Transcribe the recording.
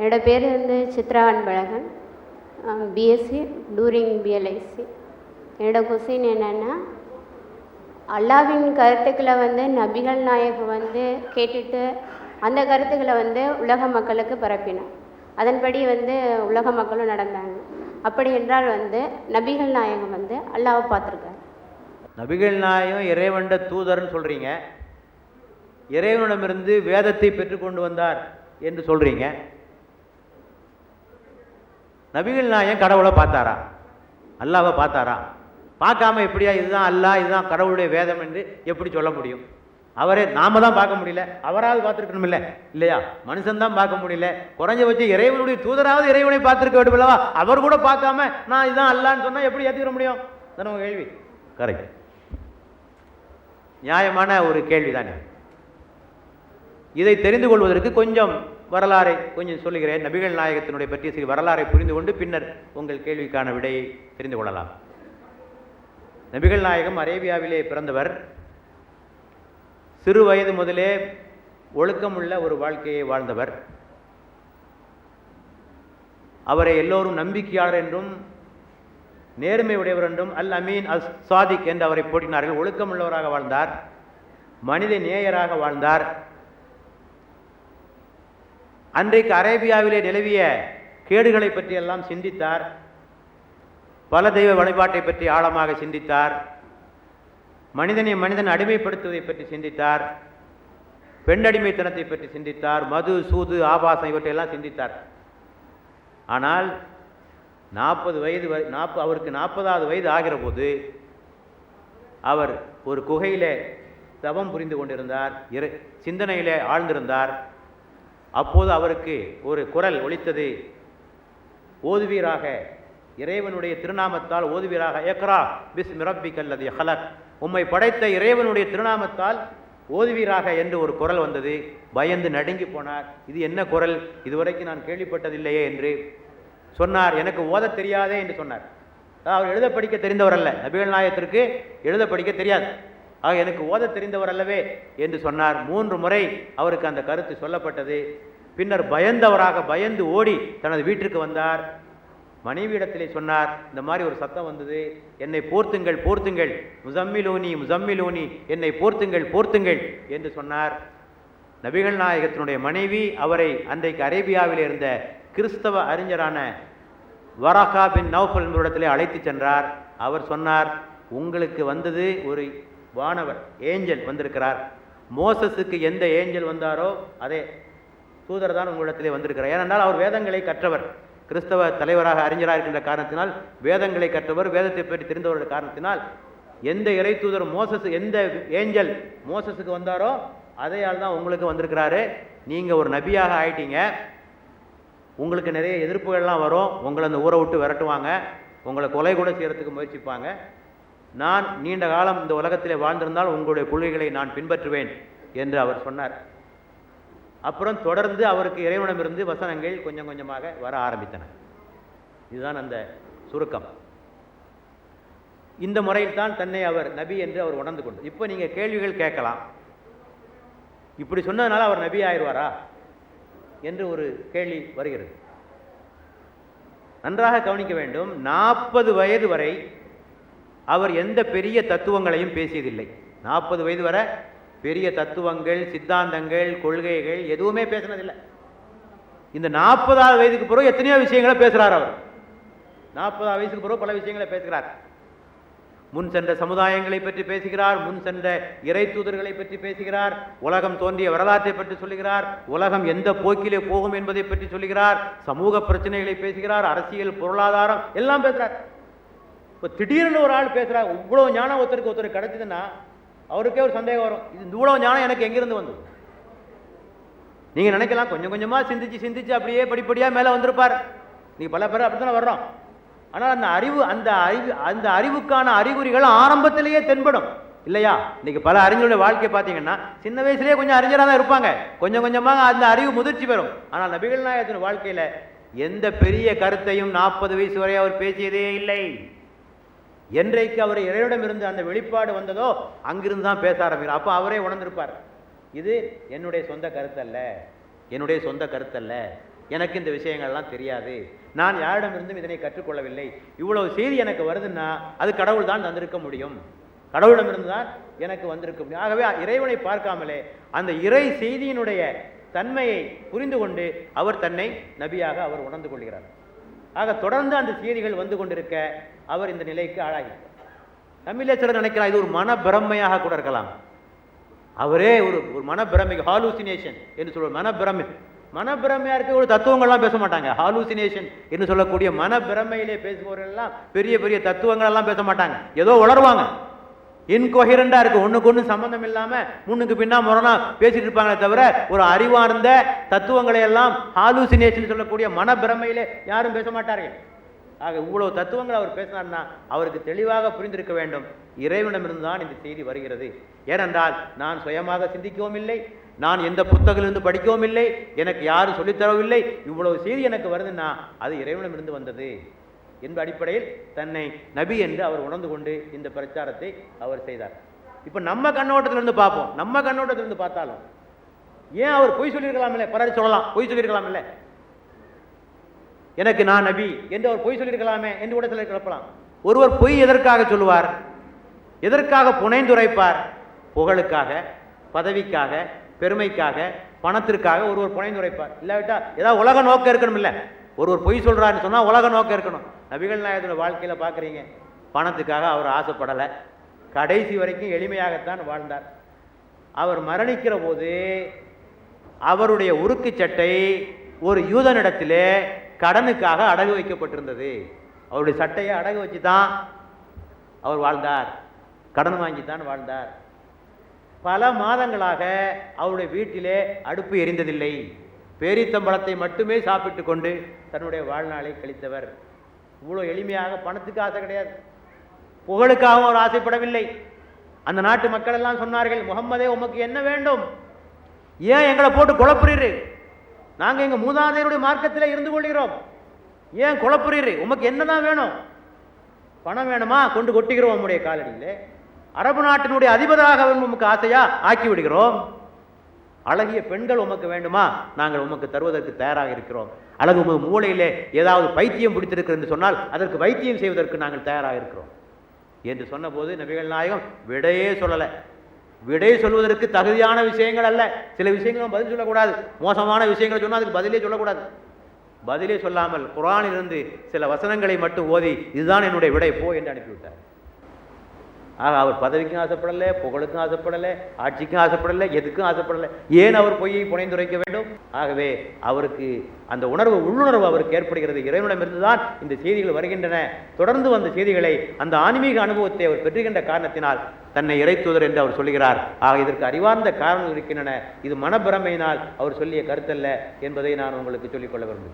என்னோட பேர் வந்து சித்ரா அன்பழகன். பிஎஸ்சி டூரிங் பிஎல்ஐசி என்னோடய கொஸ்டின் என்னென்னா அல்லாவின் கருத்துக்களை வந்து நபிகள் நாயகம் வந்து கேட்டுட்டு அந்த கருத்துக்களை வந்து உலக மக்களுக்கு பரப்பினார். அதன்படி வந்து உலக மக்களும் நடந்தாங்க. அப்படி என்றால் வந்து நபிகள் நாயகம் வந்து அல்லாவை பார்த்துருக்காரு. நபிகள் நாயகம் இறைவண்ட தூதர்னு சொல்கிறீங்க இறைவனிடமிருந்து வேதத்தை பெற்றுக்கொண்டு வந்தார் என்று சொல்கிறீங்க நபிகள் நாயன் கடவுளை பார்த்தாரா? அல்லாவை பார்த்தாரா? பார்க்காம எப்படியா இதுதான் அல்லா இதுதான் கடவுளுடைய வேதம் என்று எப்படி சொல்ல முடியும்? அவரே நாம தான் பார்க்க முடியல. அவராவது பார்த்துருக்கணும் இல்லை இல்லையா? மனுஷன் தான் பார்க்க முடியல. குறைஞ்சபட்சம் இறைவனுடைய தூதராவது இறைவனை பார்த்துருக்க வேண்டும் அவர் கூட பார்க்காம நான் இதுதான் அல்லான்னு சொன்னால் எப்படி ஏற்றுக்கிற முடியும்? தானே உங்கள் கேள்வி. கரெக்ட் நியாயமான ஒரு கேள்வி தானே இதை தெரிந்து கொள்வதற்கு கொஞ்சம் வரலாறை கொஞ்சம் சொல்லுகிறேன். நபிகள் நாயகத்தினுடைய பற்றிய சிறு வரலாறை புரிந்து கொண்டு பின்னர் உங்கள் கேள்விக்கான விடையை தெரிந்து கொள்ளலாம். நபிகள் நாயகம் அரேபியாவிலே பிறந்தவர். சிறு வயது முதலே ஒழுக்கமுள்ள ஒரு வாழ்க்கையை வாழ்ந்தவர். அவரை எல்லோரும் நம்பிக்கையாளர் என்றும் நேர்மை உடையவர் என்றும் அல் அமீன் அல் சாதிக் என்று அவரை போட்டினார்கள் ஒழுக்கமுள்ளவராக வாழ்ந்தார். மனித நேயராக வாழ்ந்தார். அன்றைக்கு அரேபியாவிலே நிலவிய கேடுகளை பற்றியெல்லாம் சிந்தித்தார். பல தெய்வ வழிபாட்டை பற்றி ஆழமாக சிந்தித்தார். மனிதனை மனிதன் அடிமைப்படுத்துவதை பற்றி சிந்தித்தார். பெண்ணடிமைத்தனத்தை பற்றி சிந்தித்தார். மது சூது ஆபாசம் இவற்றையெல்லாம் சிந்தித்தார். ஆனால் நாற்பது வயது வரை நாற்ப அவருக்கு நாற்பதாவது வயது ஆகிற போது அவர் ஒரு குகையிலே தவம் புரிந்து கொண்டிருந்தார். இரு சிந்தனையிலே ஆழ்ந்திருந்தார். அப்போது அவருக்கு ஒரு குரல் ஒலித்தது. ஓதுவீராக இறைவனுடைய திருநாமத்தால் ஓதுவீராக ஏக்ரா பிஸ் மிரப்பி கல்லது ஹலக். உம்மை படைத்த இறைவனுடைய திருநாமத்தால் ஓதுவீராக என்று ஒரு குரல் வந்தது. பயந்து நடுங்கி போனார். இது என்ன குரல்? இதுவரைக்கும் நான் கேள்விப்பட்டதில்லையே என்று சொன்னார். எனக்கு ஓதத் தெரியாதே என்று சொன்னார். அவர் எழுத படிக்க தெரிந்தவர் அல்ல. நபிகள் நாயகத்திற்கு எழுத படிக்க தெரியாது. ஆக எனக்கு ஓதத் தெரிந்தவர் அல்லவே என்று சொன்னார். மூன்று முறை அவருக்கு அந்த கருத்து சொல்லப்பட்டது. பின்னர் பயந்தவராக பயந்து ஓடி தனது வீட்டிற்கு வந்தார். மனைவியிடத்திலே சொன்னார் இந்த மாதிரி ஒரு சத்தம் வந்தது. என்னை போர்த்துங்கள் போர்த்துங்கள். முசம்மிலூனி முசம்மிலோனி. என்னை போர்த்துங்கள் போர்த்துங்கள் என்று சொன்னார். நபிகள் நாயகத்தினுடைய மனைவி அவரை அன்றைக்கு அரேபியாவில் இருந்த கிறிஸ்தவ அறிஞரான வராகா பின் நௌஃபல் என்பவரிடத்திலே அழைத்து சென்றார். அவர் சொன்னார் உங்களுக்கு வந்தது ஒரு வானவர் ஏஞ்சல் வந்திருக்கிறார். மோசஸுக்கு எந்த ஏஞ்சல் வந்தாரோ அதே தூதர் தான் உங்களிடத்திலே வந்திருக்கிறார். ஏனென்றால் அவர் வேதங்களை கற்றவர். கிறிஸ்தவ தலைவராக அறிஞராக இருக்கின்ற காரணத்தினால் வேதங்களை கற்றவர் வேதத்தை பற்றி தெரிந்தவர்கள் காரணத்தினால் எந்த இறை தூதர் மோசஸ் எந்த ஏஞ்சல் மோசஸுக்கு வந்தாரோ அதையால் தான் உங்களுக்கு வந்திருக்கிறாரு. நீங்கள் ஒரு நபியாக ஆயிட்டீங்க. உங்களுக்கு நிறைய எதிர்ப்புகள்லாம் வரும். உங்களை அந்த ஊரை விட்டு விரட்டுவாங்க. உங்களை கொலை கூட செய்கிறதுக்கு முயற்சிப்பாங்க. நான் நீண்ட காலம் இந்த உலகத்திலே வாழ்ந்திருந்தால் உங்களுடைய கொள்கைகளை நான் பின்பற்றுவேன் என்று அவர் சொன்னார். அப்புறம் தொடர்ந்து அவருக்கு இறைவனமிருந்து வசனங்கள் கொஞ்சம் கொஞ்சமாக வர ஆரம்பித்தன. இதுதான் அந்த சுருக்கம். இந்த முறையில் தான் தன்னை அவர் நபி என்று அவர் உணர்ந்து கொண்டு இப்போ நீங்கள் கேள்விகள் கேட்கலாம். இப்படி சொன்னதுனால அவர் நபி ஆயிடுவாரா என்று ஒரு கேள்வி வருகிறது. நன்றாக கவனிக்க வேண்டும் நாற்பது வயது வரை அவர் எந்த பெரிய தத்துவங்களையும் பேசியதில்லை. நாற்பது வயது வரை பெரிய தத்துவங்கள் சித்தாந்தங்கள் கொள்கைகள் எதுவுமே பேசினதில்லை. இந்த நாற்பதாவது வயதுக்கு பிறகு எத்தனையோ விஷயங்களை பேசுகிறார் அவர். நாற்பதாவது வயசுக்கு பிறகு பல விஷயங்களை பேசுகிறார். முன் சென்ற சமுதாயங்களை பற்றி பேசுகிறார் முன் சென்ற இறை தூதர்களை பற்றி பேசுகிறார் உலகம் தோன்றிய வரலாற்றை பற்றி சொல்லுகிறார் உலகம் எந்த போக்கிலே போகும் என்பதை பற்றி சொல்லுகிறார் சமூக பிரச்சனைகளை பேசுகிறார் அரசியல் பொருளாதாரம் எல்லாம் பேசுகிறார். இப்போ திடீர்னு ஒரு ஆள் பேசுகிறா இவ்வளோ ஞானம் ஒருத்தருக்கு ஒருத்தர் கிடைச்சதுன்னா அவருக்கே ஒரு சந்தேகம் வரும். இது இவ்வளோ ஞானம் எனக்கு எங்கிருந்து வந்தது? நீங்கள் நினைக்கலாம் கொஞ்சம் கொஞ்சமாக சிந்திச்சு சிந்திச்சு அப்படியே படிப்படியாக மேலே வந்திருப்பார். நீங்கள் பல பேர் அப்படி தானே வர்றோம். ஆனால் அந்த அறிவு அந்த அறிவு அந்த அறிவுக்கான அறிகுறிகள் ஆரம்பத்திலேயே தென்படும். இல்லையா? இன்னைக்கு பல அறிஞருடைய வாழ்க்கையை பார்த்தீங்கன்னா சின்ன வயசுலேயே கொஞ்சம் அறிஞராக தான் இருப்பாங்க. கொஞ்சம் கொஞ்சமாக அந்த அறிவு முதிர்ச்சி பெறும். ஆனால் நபிகள் நாயகத்தின் வாழ்க்கையில் எந்த பெரிய கருத்தையும் நாற்பது வயசு வரை அவர் பேசியதே இல்லை. என்றைக்கு அவர் இறைவனிடம் இருந்து அந்த வெளிப்பாடு வந்ததோ அங்கிருந்து தான் பேச ஆரம்பிக்கிறார். அப்போ அவரே உணர்ந்திருப்பார். இது என்னுடைய சொந்த கருத்தல்ல. என்னுடைய சொந்த கருத்தல்ல. எனக்கு இந்த விஷயங்கள்லாம் தெரியாது. நான் யாரிடமிருந்தும் இதனை கற்றுக்கொள்ளவில்லை. இவ்வளவு செய்தி எனக்கு வருதுன்னா அது கடவுள் தான் தந்திருக்க முடியும். கடவுளிடமிருந்து தான் எனக்கு வந்திருக்க முடியும். ஆகவே இறைவனை பார்க்காமலே அந்த இறை செய்தியினுடைய தன்மையை புரிந்து கொண்டு அவர் தன்னை நபியாக அவர் உணர்ந்து கொள்கிறார். ஆக தொடர்ந்து அந்த செய்திகள் வந்து கொண்டிருக்க அவர் இந்த நிலைக்கு ஆளாகிறார் தமிழே சிலர் நினைக்கலாம் இது ஒரு மன பிரம்மையாக கூட இருக்கலாம். அவரே ஒரு ஒரு மனப்பிரமை ஹாலூசினேஷன் என்று சொல்ற மனப்பிரமை மனப்பிரமையா இருக்க ஒரு தத்துவங்கள்லாம் பேச மாட்டாங்க. ஹாலூசினேஷன் என்று சொல்லக்கூடிய மனப்பிரமையிலே பேசுபவர்கள் எல்லாம் பெரிய பெரிய தத்துவங்கள் எல்லாம் பேச மாட்டாங்க. ஏதோ உளருவாங்க இன்கொஹிரண்டா இருக்கு. ஒண்ணுக்கு ஒண்ணு சம்பந்தம் இல்லாம முன்னுக்கு பின்னா முரணா பேசிட்டு இருப்பாங்களே தவிர ஒரு அறிவார்ந்த தத்துவங்களை எல்லாம் ஆலூசினேஷன் சொல்லக்கூடிய மனப்பிரமையிலே யாரும் பேச மாட்டார்கள். ஆக இவ்வளவு தத்துவங்கள் அவர் பேசினார்னா அவருக்கு தெளிவாக புரிந்திருக்க வேண்டும். இறைவனமிருந்து தான் இந்த செய்தி வருகிறது. ஏனென்றால் நான் சுயமாக சிந்திக்கவும் இல்லை. நான் எந்த புத்தகத்திலிருந்து படிக்கவும் இல்லை. எனக்கு யாரும் சொல்லித் தரவில்லை இவ்வளவு செய்தி எனக்கு வருதுன்னா அது இறைவனமிருந்து வந்தது. என்ப அடிப்படையில் தன்னை நபி என்று அவர் உணர்ந்து கொண்டு இந்த பிரச்சாரத்தை அவர் செய்தார். இப்போ நம்ம கண்ணோட்டத்திலிருந்து பார்ப்போம். நம்ம கண்ணோட்டத்திலிருந்து பார்த்தாலும் ஏன் அவர் பொய் சொல்லியிருக்கலாமில்ல? பலரை சொல்லலாம் பொய் சொல்லியிருக்கலாமில்ல. எனக்கு நான் நபி என்று அவர் பொய் சொல்லியிருக்கலாமே என்று கூட சிலர் கிளப்பலாம். ஒருவர் பொய் எதற்காக சொல்லுவார்? எதற்காக புனைந்துரைப்பார்? புகழுக்காக பதவிக்காக பெருமைக்காக பணத்திற்காக ஒருவர் புனைந்துரைப்பார். இல்லாவிட்டால் ஏதாவது உலக நோக்கம் இருக்கணும் இல்லை ஒருவர் பொய் சொல்கிறாருன்னு சொன்னால் உலக நோக்கம் இருக்கணும். நபிகள் நாயகத்தோட வாழ்க்கையில் பார்க்குறீங்க பணத்துக்காக அவர் ஆசைப்படலை. கடைசி வரைக்கும் எளிமையாகத்தான் வாழ்ந்தார். அவர் மரணிக்கிற போது அவருடைய உருக்கு சட்டை ஒரு யூதனிடத்திலே கடனுக்காக அடகு வைக்கப்பட்டிருந்தது. அவருடைய சட்டையை அடகு வச்சு தான் அவர் வாழ்ந்தார். கடன் வாங்கி தான் வாழ்ந்தார். பல மாதங்களாக அவருடைய வீட்டிலே அடுப்பு எரிந்ததில்லை. பேரித்தம்பழத்தை மட்டுமே சாப்பிட்டு கொண்டு தன்னுடைய வாழ்நாளை கழித்தவர். இவ்வளோ எளிமையாக பணத்துக்கு ஆசை கிடையாது. புகழுக்காகவும் அவர் ஆசைப்படவில்லை. அந்த நாட்டு மக்கள் எல்லாம் சொன்னார்கள் முகம்மதே உமக்கு என்ன வேண்டும்? ஏன் எங்களை போட்டு குழப்புறீரு? நாங்கள் எங்கள் மூதாதையருடைய மார்க்கத்தில் இருந்து கொள்கிறோம். ஏன் குழப்புறீரு? உமக்கு என்னதான் வேணும்? பணம் வேணுமா? கொண்டு கொட்டிக்கிறோம் உம்முடைய காலடியில். அரபு நாட்டினுடைய அதிபராக உமக்கு ஆசையா? ஆக்கி விடுகிறோம். அழகிய பெண்கள் உமக்கு வேண்டுமா? நாங்கள் உமக்கு தருவதற்கு தயாராக இருக்கிறோம். அழகு உமது மூளையிலே ஏதாவது பைத்தியம் பிடித்திருக்கிறது என்று சொன்னால் அதற்கு வைத்தியம் செய்வதற்கு நாங்கள் தயாராக இருக்கிறோம். என்று சொன்னபோது நபிகள் நாயகம் விடையே சொல்லலை. விடை சொல்வதற்கு தகுதியான விஷயங்கள் அல்ல. சில விஷயங்களும் பதில் சொல்லக்கூடாது. மோசமான விஷயங்களை சொன்னால் அதுக்கு பதிலே சொல்லக்கூடாது. பதிலே சொல்லாமல் குரானிலிருந்து சில வசனங்களை மட்டும் ஓதி இதுதான் என்னுடைய விடை போ என்று அனுப்பிவிட்டார். ஆக அவர் பதவிக்கும் ஆசைப்படலை புகழுக்கும் ஆசைப்படலை ஆட்சிக்கும் ஆசைப்படலை எதுக்கும் ஆசைப்படலை. ஏன் அவர் பொய்யை புனைந்துரைக்க வேண்டும்? ஆகவே அவருக்கு அந்த உணர்வு உள்ளுணர்வு அவருக்கு ஏற்படுகிறது. இறைவனிடமிருந்து தான் இந்த செய்திகள் வருகின்றன. தொடர்ந்து வந்த செய்திகளை அந்த ஆன்மீக அனுபவத்தை அவர் பெற்றுகின்ற காரணத்தினால் தன்னை இறைத்துதர் என்று அவர் சொல்கிறார் ஆக இதற்கு அறிவார்ந்த காரணங்கள் இருக்கின்றன. இது மனப்பிரமையினால் அவர் சொல்லிய கருத்தல்ல என்பதை நான் உங்களுக்கு சொல்லிக்கொள்ள விரும்புகிறேன்.